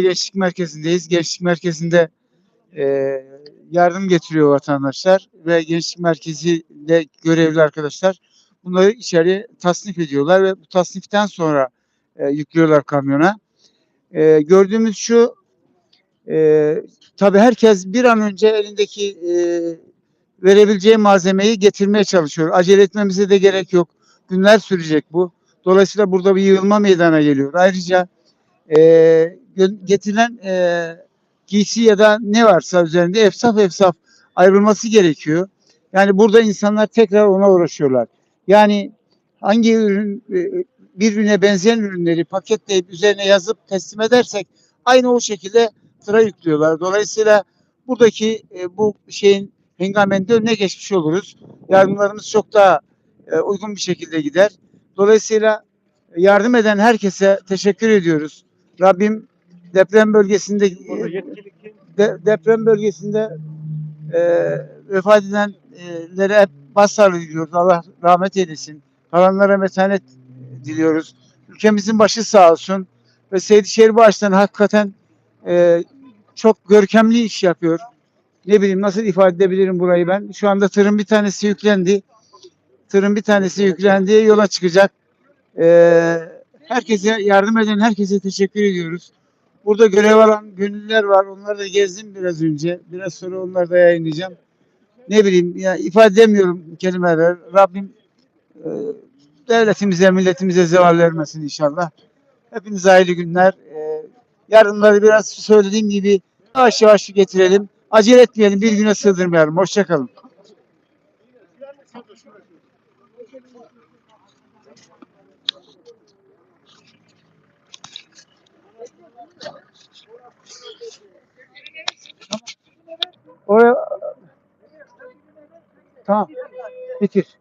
Gençlik Merkezi'ndeyiz. Gençlik Merkezi'nde e, yardım getiriyor vatandaşlar ve Gençlik Merkezi'nde görevli arkadaşlar bunları içeri tasnif ediyorlar ve bu tasniften sonra e, yüklüyorlar kamyona. E, gördüğümüz şu e, tabii herkes bir an önce elindeki e, verebileceği malzemeyi getirmeye çalışıyor. Acele etmemize de gerek yok. Günler sürecek bu. Dolayısıyla burada bir yığılma meydana geliyor. Ayrıca e, getirilen e, giysi ya da ne varsa üzerinde efsaf efsaf ayrılması gerekiyor. Yani burada insanlar tekrar ona uğraşıyorlar. Yani hangi ürün e, birbirine benzeyen ürünleri paketleyip üzerine yazıp teslim edersek aynı o şekilde tıra yüklüyorlar. Dolayısıyla buradaki e, bu şeyin hengamenin de önüne geçmiş oluruz. Yardımlarımız çok daha e, uygun bir şekilde gider. Dolayısıyla yardım eden herkese teşekkür ediyoruz. Rabbim deprem bölgesinde de- deprem bölgesinde e, vefat edenlere hep başsağlığı diliyoruz. Allah rahmet eylesin. Kalanlara metanet diliyoruz. Ülkemizin başı sağ olsun. Ve Seydi Başkanı hakikaten e, çok görkemli iş yapıyor. Ne bileyim nasıl ifade edebilirim burayı ben. Şu anda tırın bir tanesi yüklendi. Tırın bir tanesi yüklendi. Yola çıkacak. E, herkese yardım eden herkese teşekkür ediyoruz. Burada görev alan gönüllüler var. Onları da gezdim biraz önce. Biraz sonra onları da yayınlayacağım. Ne bileyim ya ifade edemiyorum kelimeler. Rabbim e, devletimize, milletimize zeval vermesin inşallah. Hepinize hayırlı günler. E, yardımları biraz söylediğim gibi yavaş yavaş getirelim. Acele etmeyelim. Bir güne sığdırmayalım. Hoşçakalın. Oraya tamam. Bitir.